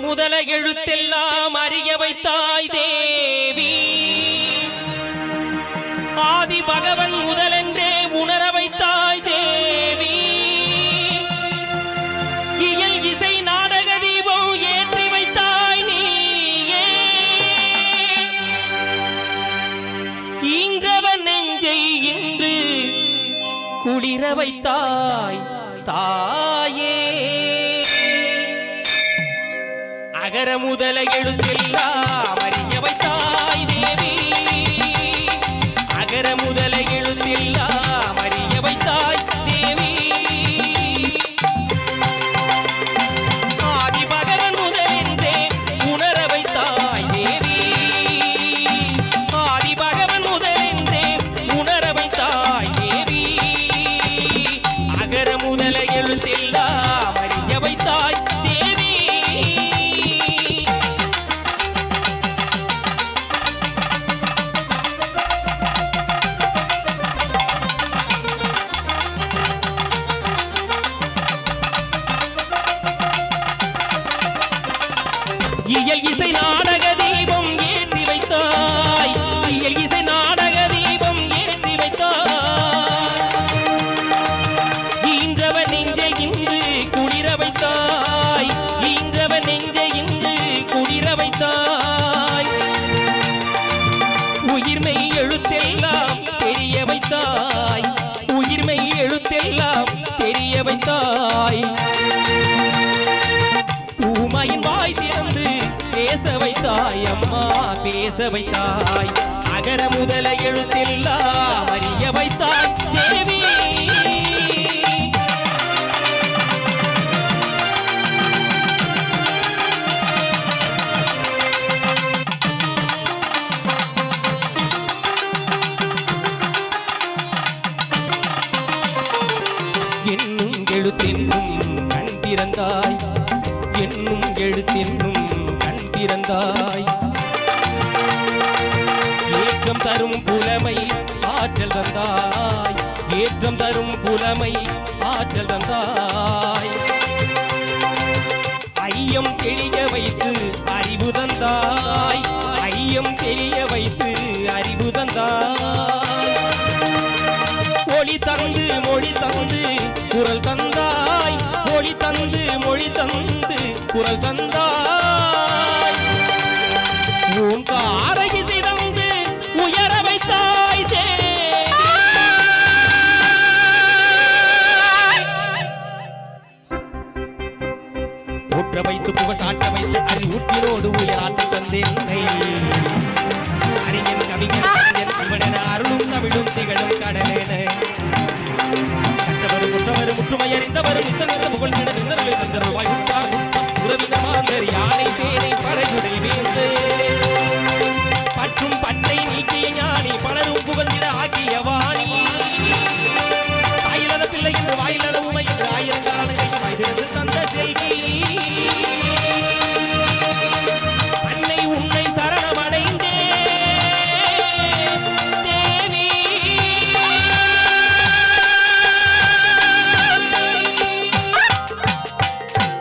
முதல எழுத்தெல்லாம் அறிய வைத்தாய் தேவி. ஆதி பகவன் முதலென்றே உணர வைத்தாய் தேவி. இயல் இசை நாடக தீபம் ஏற்றி வைத்தாய் நீயே. இன்றவன் நெஞ்சை இன்று குளிர வைத்தாய் தாயே. அகர முதல எழுத்தெல்லாம் அறிய வைத்தாய் தேவி. அகர முதல எழுத்தெல்லாம் அறிய வைத்தாய் தேவி. ஆதி பகவன் முதலென்றே உணர வைத்தாய் தேவி. ஆதி பகவன் முதலென்றே உணர வைத்தாய் தேவி. அகர முதல எழுத்தெல்லாம் இயல் இசை நாடக தீபம் ஏற்றி வைத்தாய். இயல் இசை நாடக தீபம் ஏற்றி வைத்தாய். ஈன்றவ நெஞ்சை இன்று குளிர வைத்தாய். ஈன்றவ நெஞ்சை இன்று குளிர வைத்தாய். உயிர்மை எழுத்தெல்லாம் தெரிய வைத்தாய். உயிர்மை எழுத்தெல்லாம் தெரிய வைத்தாய். ஊமையின் வாய் தாய் அம்மா பேச வைத்தாய். அகர முதல எழுத்தெல்லாம் அறிய வைத்தாய். தேவி. என்னும் எழுத்தென்னும் கண் திறந்தாய். என்னும் எழுத்தென்னும் பிறந்தாய். ஏற்றம் தரும் புலமை ஆற்றல் தந்தாய். ஏற்றம் தரும் புலமை ஆற்றல் தந்தாய். ஐயம் தெளிய வைத்து அறிவு தந்தாய். ஐயம் தெளிய வைத்து அறிவு தந்தாய். ஒளி தந்து வைத்து புகழ் சாட்ட வைத்து அறி